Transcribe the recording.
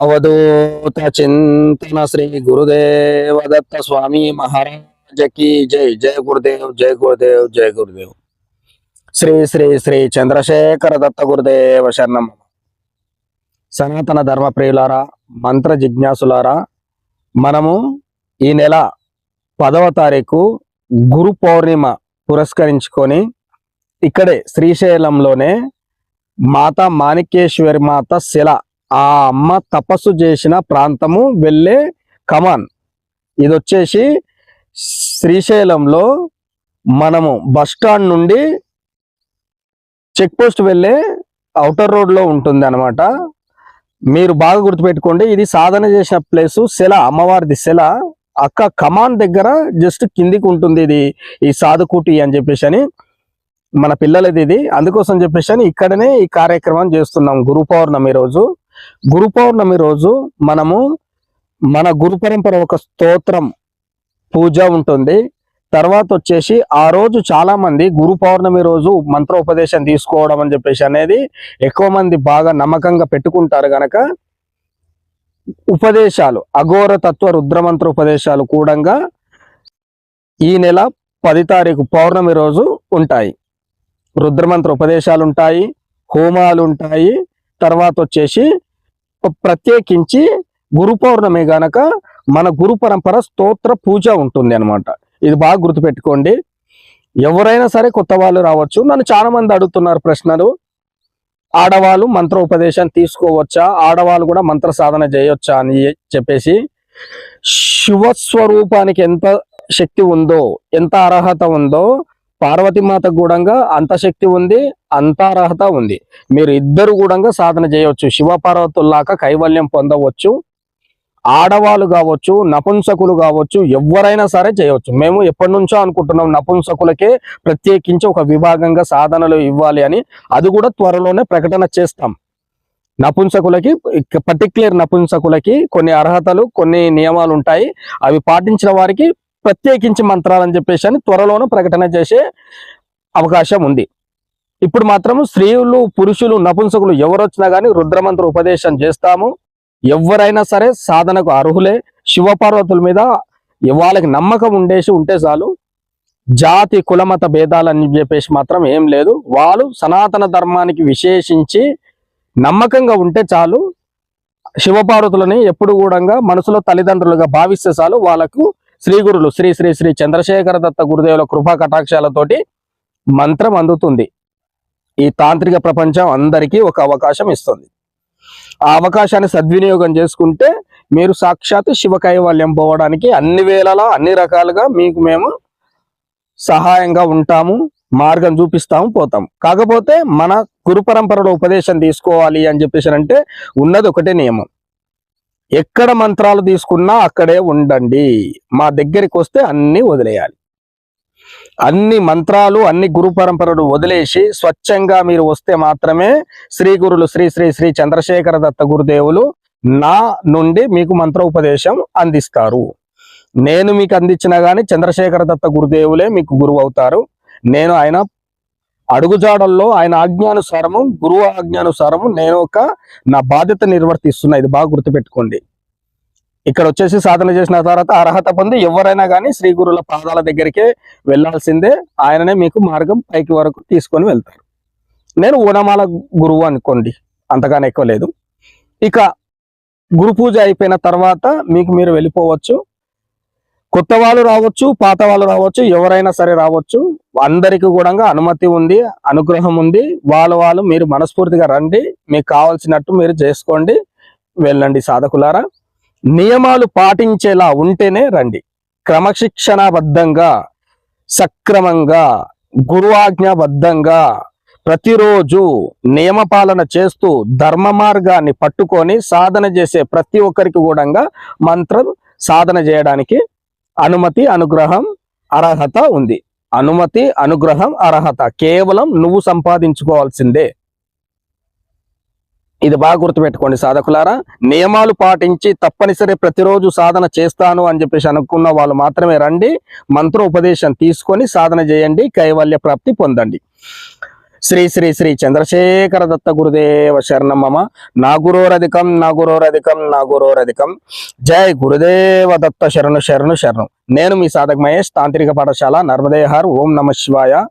అవధూత చింతన శ్రీ గురుదేవ దత్త స్వామి మహారాజకి జై జయ గురుదేవ్ జయ గురుదేవ్ జయ గురుదేవ్ శ్రీ శ్రీ శ్రీ చంద్రశేఖర దత్త గురుదేవ శరణం సనాతన ధర్మ ప్రియులారా మంత్ర జిజ్ఞాసులారా మనము ఈ నెల పదవ తారీఖు గురు పౌర్ణిమ పురస్కరించుకొని ఇక్కడే శ్రీశైలంలోనే మాత మాణిక్యేశ్వరి మాత శిల ఆ అమ్మ తపస్సు చేసిన ప్రాంతము వెళ్ళే కమాన్. ఇది వచ్చేసి శ్రీశైలంలో మనము బస్ స్టాండ్ నుండి చెక్ పోస్ట్ వెళ్ళే అవుటర్ రోడ్లో ఉంటుంది అనమాట మీరు బాగా గుర్తుపెట్టుకోండి ఇది సాధన చేసిన ప్లేస్ శిల అమ్మవారిది శిల అక్క కమాన్ దగ్గర జస్ట్ కిందికి ఉంటుంది ఇది ఈ సాధుకూటి అని చెప్పేసి అని. మన పిల్లలది ఇది. అందుకోసం చెప్పేసి అని ఇక్కడనే ఈ కార్యక్రమం చేస్తున్నాం గురు పౌర్ణమి రోజు. గురు పౌర్ణమి రోజు మనము మన గురు పరంపర ఒక స్తోత్రం పూజ ఉంటుంది. తర్వాత వచ్చేసి ఆ రోజు చాలా మంది గురు పౌర్ణమి రోజు మంత్రోపదేశం తీసుకోవడం అని చెప్పేసి అనేది ఎక్కువ మంది బాగా నమ్మకంగా పెట్టుకుంటారు గనక ఉపదేశాలు అఘోర తత్వ రుద్రమంత్ర ఉపదేశాలు కూడంగా ఈ నెల పది తారీఖు పౌర్ణమి రోజు ఉంటాయి. రుద్రమంత్ర ఉపదేశాలు ఉంటాయి హోమాలు ఉంటాయి. తర్వాత వచ్చేసి ప్రత్యేకించి గురు పౌర్ణమి గనక మన గురు పరంపర స్తోత్ర పూజ ఉంటుంది అన్నమాట. ఇది బాగా గుర్తుపెట్టుకోండి. ఎవరైనా సరే కొత్త వాళ్ళు రావచ్చు. నన్ను చాలా మంది అడుగుతున్నారు ప్రశ్నలు. ఆడవాళ్ళు మంత్ర ఉపదేశం తీసుకోవచ్చా? ఆడవాళ్ళు కూడా మంత్ర సాధన చేయొచ్చా అని చెప్పేసి. శివస్వరూపానికి ఎంత శక్తి ఉందో ఎంత అర్హత ఉందో పార్వతీమాత కూడా అంత శక్తి ఉంది అంత అర్హత ఉంది. మీరు ఇద్దరు కూడా సాధన చేయవచ్చు. శివపార్వతుల్లాక కైవల్యం పొందవచ్చు. ఆడవాళ్ళు కావచ్చు నపుంసకులు కావచ్చు ఎవరైనా సరే చేయవచ్చు. మేము ఎప్పటి నుంచో అనుకుంటున్నాం నపుంసకులకే ప్రత్యేకించి ఒక విభాగంగా సాధనలు ఇవ్వాలి అని. అది కూడా త్వరలోనే ప్రకటన చేస్తాం. నపుంసకులకి పర్టిక్యులర్ నపుంసకులకి కొన్ని అర్హతలు కొన్ని నియమాలు ఉంటాయి. అవి పాటించిన వారికి ప్రత్యేకించి మంత్రాలని చెప్పేసి అని త్వరలోనూ ప్రకటన చేసే అవకాశం ఉంది. ఇప్పుడు మాత్రం స్త్రీలు పురుషులు నపుంసకులు ఎవరు వచ్చినా కానీ రుద్రమంత్ర ఉపదేశం చేస్తాము. ఎవరైనా సరే సాధనకు అర్హులే. శివపార్వతుల మీద వాళ్ళకి నమ్మకం ఉండేసి ఉంటే చాలు. జాతి కులమత భేదాలని చెప్పేసి మాత్రం ఏం లేదు. వాళ్ళు సనాతన ధర్మానికి విశేషించి నమ్మకంగా ఉంటే చాలు. శివపార్వతులని ఎప్పుడు కూడా మనసులో తల్లిదండ్రులుగా భావిస్తే చాలు. వాళ్ళకు శ్రీ గురులు శ్రీ శ్రీ శ్రీ చంద్రశేఖర దత్త గురుదేవుల కృపా కటాక్షాలతోటి మంత్రం అందుతుంది. ఈ తాంత్రిక ప్రపంచం అందరికీ ఒక అవకాశం ఇస్తుంది. ఆ అవకాశాన్ని సద్వినియోగం చేసుకుంటే మీరు సాక్షాత్ శివ కైవల్యం పోవడానికి అన్ని వేళలా అన్ని రకాలుగా మీకు మేము సహాయంగా ఉంటాము మార్గం చూపిస్తాము పోతాం కాకపోతే మన గురు పరంపరలో ఉపదేశం తీసుకోవాలి అని చెప్పేసి అంటే ఉన్నది ఒకటే నియమం. ఎక్కడ మంత్రాలు తీసుకున్నా అక్కడే ఉండండి. మా దగ్గరికి వస్తే అన్ని వదిలేయాలి. అన్ని మంత్రాలు అన్ని గురు పరంపరలు వదిలేసి స్వచ్ఛంగా మీరు వస్తే మాత్రమే శ్రీ గురులు శ్రీ శ్రీ శ్రీ చంద్రశేఖర దత్త గురుదేవులు నా నుండి మీకు మంత్రోపదేశం అందిస్తారు. నేను మీకు అందించినా గాని చంద్రశేఖర దత్త గురుదేవులే మీకు గురువు అవుతారు. నేను ఆయన అడుగుజాడల్లో ఆయన ఆజ్ఞానుసారము గురువు ఆజ్ఞానుసారము నేను ఒక నా బాధ్యత నిర్వర్తిస్తున్నా. ఇది బాగా గుర్తుపెట్టుకోండి. ఇక్కడ వచ్చేసి సాధన చేసిన తర్వాత అర్హత పొంది ఎవరైనా కానీ శ్రీ గురుల పాదాల దగ్గరికే వెళ్ళాల్సిందే. ఆయననే మీకు మార్గం పైకి వరకు తీసుకొని వెళ్తారు. నేను ఓనమాల గురువు అనుకోండి. అంతగానే ఎక్కువ లేదు. ఇక గురు పూజ అయిపోయిన తర్వాత మీకు మీరు వెళ్ళిపోవచ్చు. కొత్త వాళ్ళు రావచ్చు పాత వాళ్ళు రావచ్చు ఎవరైనా సరే రావచ్చు. అందరికీ కూడా అనుమతి ఉంది అనుగ్రహం ఉంది. వాళ్ళు వాళ్ళు మీరు మనస్ఫూర్తిగా రండి మీకు కావాల్సినట్టు మీరు చేసుకోండి. వెళ్ళండి సాధకులారా. నియమాలు పాటించేలా ఉంటేనే రండి. క్రమశిక్షణబద్ధంగా సక్రమంగా గురువాజ్ఞాబద్ధంగా ప్రతిరోజు నియమపాలన చేస్తూ ధర్మ మార్గాన్ని పట్టుకొని సాధన చేసే ప్రతి ఒక్కరికి కూడా మంత్రం సాధన చేయడానికి అనుమతి అనుగ్రహం అర్హత ఉంది. అనుమతి అనుగ్రహం అర్హత కేవలం నువ్వు సంపాదించుకోవాల్సిందే. ఇది బాగా గుర్తుపెట్టుకోండి సాధకులారా. నియమాలు పాటించి తప్పనిసరి ప్రతిరోజు సాధన చేస్తాను అని చెప్పేసి అనుకున్న వాళ్ళు మాత్రమే రండి మంత్రోపదేశం తీసుకొని సాధన చేయండి కైవల్య ప్రాప్తి పొందండి. శ్రీ శ్రీ శ్రీ చంద్రశేఖర దత్త గురుదేవ శరణం మమ. నా గురోరధికం నా గురోరధికం నా గురోరధికం. జై గురుదేవ దత్త శరణు శరణు శరణం. నేను మీ సాధక మహేష్ తాంత్రిక పాఠశాల నర్మదేహార్ ఓం నమ శివాయ.